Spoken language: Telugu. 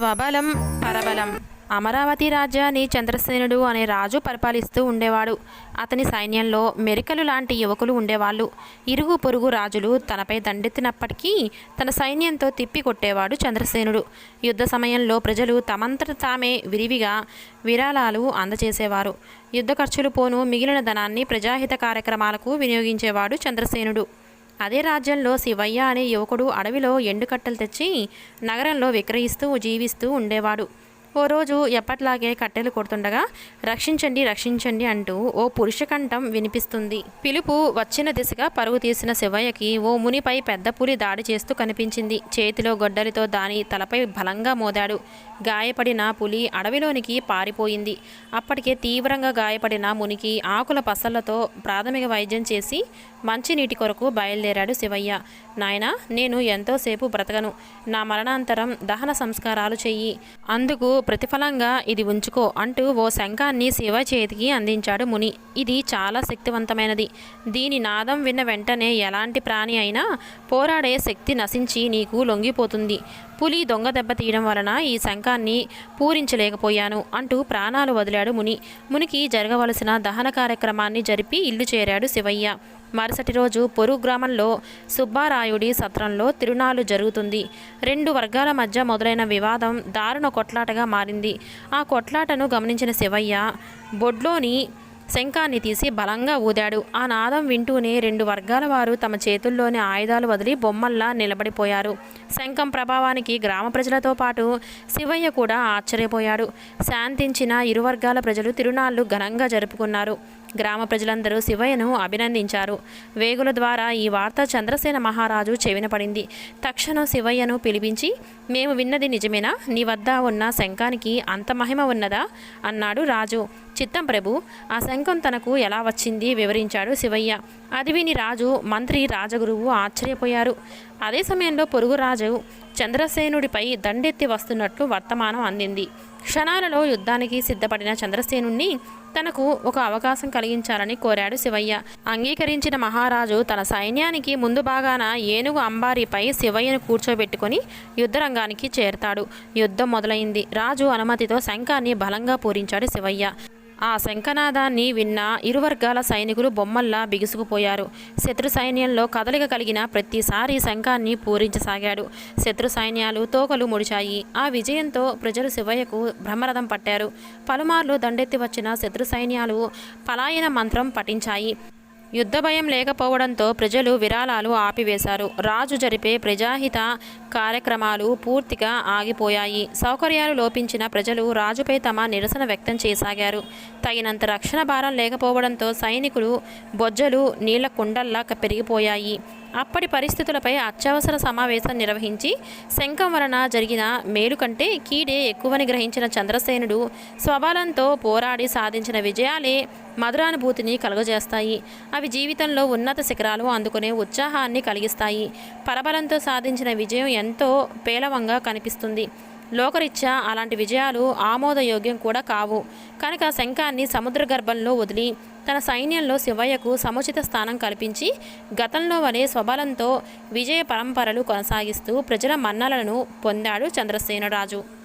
స్వబలం పరబలం. అమరావతి రాజ్యాన్ని చంద్రసేనుడు అనే రాజు పరిపాలిస్తూ ఉండేవాడు. అతని సైన్యంలో మెరికలు లాంటి యువకులు ఉండేవాళ్ళు. ఇరుగు పొరుగు రాజులు తనపై దండెత్తినప్పటికీ తన సైన్యంతో తిప్పి కొట్టేవాడు చంద్రసేనుడు. యుద్ధ సమయంలో ప్రజలు తమంతట తామే విరివిగా విరాళాలు అందజేసేవారు. యుద్ధ ఖర్చులు పోను మిగిలిన ధనాన్ని ప్రజాహిత కార్యక్రమాలకు వినియోగించేవాడు చంద్రసేనుడు. అదే రాజ్యంలో శివయ్య అనే యువకుడు అడవిలో ఎండుకట్టలు తెచ్చి నగరంలో విక్రయిస్తూ జీవిస్తూ ఉండేవాడు. ఓ రోజు ఎప్పట్లాగే కట్టెలు కొడుతుండగా రక్షించండి రక్షించండి అంటూ ఓ పురుష కంఠం వినిపిస్తుంది. పిలుపు వచ్చిన దిశగా పరుగు తీసిన శివయ్యకి ఓ మునిపై పెద్ద పులి దాడి చేస్తూ కనిపించింది. చేతిలో గొడ్డలితో దాని తలపై బలంగా మోదాడు. గాయపడిన పులి అడవిలోనికి పారిపోయింది. అప్పటికే తీవ్రంగా గాయపడిన మునికి ఆకుల పసళ్ళతో ప్రాథమిక వైద్యం చేసి మంచినీటి కొరకు బయలుదేరాడు శివయ్య. నాయన నేను ఎంతోసేపు బ్రతకను. నా మరణాంతరం దహన సంస్కారాలు చెయ్యి. అందుకు ప్రతిఫలంగా ఇది ఉంచుకో అంటూ ఓ శంఖాన్ని శివ చేతికి అందించాడు ముని. ఇది చాలా శక్తివంతమైనది. దీని నాదం విన్న వెంటనే ఎలాంటి ప్రాణి అయినా పోరాడే శక్తి నశించి నీకు లొంగిపోతుంది. పులి దొంగ దెబ్బ తీయడం వలన ఈ శంఖాన్ని పూరించలేకపోయాను అంటూ ప్రాణాలు వదిలాడు ముని. మునికి జరగవలసిన దహన కార్యక్రమాన్ని జరిపి ఇల్లు చేరాడు శివయ్య. మరుసటి రోజు పొరుగు గ్రామంలో సుబ్బారాయుడి సత్రంలో తిరునాళ్ళు జరుగుతుంది. రెండు వర్గాల మధ్య మొదలైన వివాదం దారుణ కొట్లాటగా మారింది. ఆ కొట్లాటను గమనించిన శివయ్య బొడ్లోని శంఖాన్ని తీసి బలంగా ఊదాడు. ఆ నాదం వింటూనే రెండు వర్గాల వారు తమ చేతుల్లోని ఆయుధాలు వదిలి బొమ్మల్లా నిలబడిపోయారు. శంఖం ప్రభావానికి గ్రామ ప్రజలతో పాటు శివయ్య కూడా ఆశ్చర్యపోయాడు. శాంతించిన ఇరు వర్గాల ప్రజలు తిరునాళ్ళు ఘనంగా జరుపుకున్నారు. గ్రామ ప్రజలందరూ శివయ్యను అభినందించారు. వేగుల ద్వారా ఈ వార్త చంద్రసేన మహారాజు చెవిన పడింది. తక్షణం శివయ్యను పిలిపించి మేము విన్నది నిజమేనా? నీ వద్ద ఉన్న శంఖానికి అంత మహిమ ఉన్నదా అన్నాడు రాజు. చిత్తం ప్రభు ఆ శంఖం తనకు ఎలా వచ్చింది వివరించాడు శివయ్య. అది విని రాజు మంత్రి రాజగురువు ఆశ్చర్యపోయారు. అదే సమయంలో పొరుగు రాజు చంద్రసేనుడిపై దండెత్తి వస్తున్నట్లు వర్తమానం అందింది. క్షణాలలో యుద్ధానికి సిద్ధపడిన చంద్రసేనుణ్ణి తనకు ఒక అవకాశం కలిగించాలని కోరాడు శివయ్య. అంగీకరించిన మహారాజు తన సైన్యానికి ముందు భాగాన ఏనుగు అంబారీపై శివయ్యను కూర్చోబెట్టుకొని యుద్ధరంగానికి చేరతాడు. యుద్ధం మొదలైంది. రాజు అనుమతితో శంఖాన్ని బలంగా పూరించాడు శివయ్య. ఆ శంఖనాదాన్ని విన్న ఇరు వర్గాల సైనికులు బొమ్మల్లా బిగుసుకుపోయారు. శత్రు సైన్యంలో కదలిక కలిగిన ప్రతిసారి శంఖాన్ని పూరించసాగాడు. శత్రు సైన్యాలు తోకలు ముడిచాయి. ఆ విజయంతో ప్రజలు శివయ్యకు బ్రహ్మరథం పట్టారు. పలుమార్లు దండెత్తి వచ్చిన శత్రు సైన్యాలు పలాయన మంత్రం పఠించాయి. యుద్ధ భయం లేకపోవడంతో ప్రజలు విరాళాలు ఆపివేశారు. రాజు జరిపే ప్రజాహిత కార్యక్రమాలు పూర్తిగా ఆగిపోయాయి. సౌకర్యాలు లోపించిన ప్రజలు రాజుపై తమ నిరసన వ్యక్తం చేసాగారు. తగినంత రక్షణ భారం లేకపోవడంతో సైనికులు బొజ్జలు నీళ్ళ కుండల్లా పెరిగిపోయాయి. అప్పటి పరిస్థితులపై అత్యవసర సమావేశం నిర్వహించి శంఖం వలన జరిగిన మేలు కంటే కీడే ఎక్కువని గ్రహించిన చంద్రసేనుడు స్వబలంతో పోరాడి సాధించిన విజయాలే మధురానుభూతిని కలుగజేస్తాయి. అవి జీవితంలో ఉన్నత శిఖరాలు అందుకునే ఉత్సాహాన్ని కలిగిస్తాయి. పరబలంతో సాధించిన విజయం ఎంతో పేలవంగా కనిపిస్తుంది. లోకరీత్యా అలాంటి విజయాలు ఆమోదయోగ్యం కూడా కావు. కనుక శంఖాన్ని సముద్ర గర్భంలో వదిలి తన సైన్యంలో శివయ్యకు సముచిత స్థానం కల్పించి గతంలో వలె స్వబలంతో విజయ పరంపరలు కొనసాగిస్తూ ప్రజల మన్నలను పొందాడు చంద్రసేనరాజు.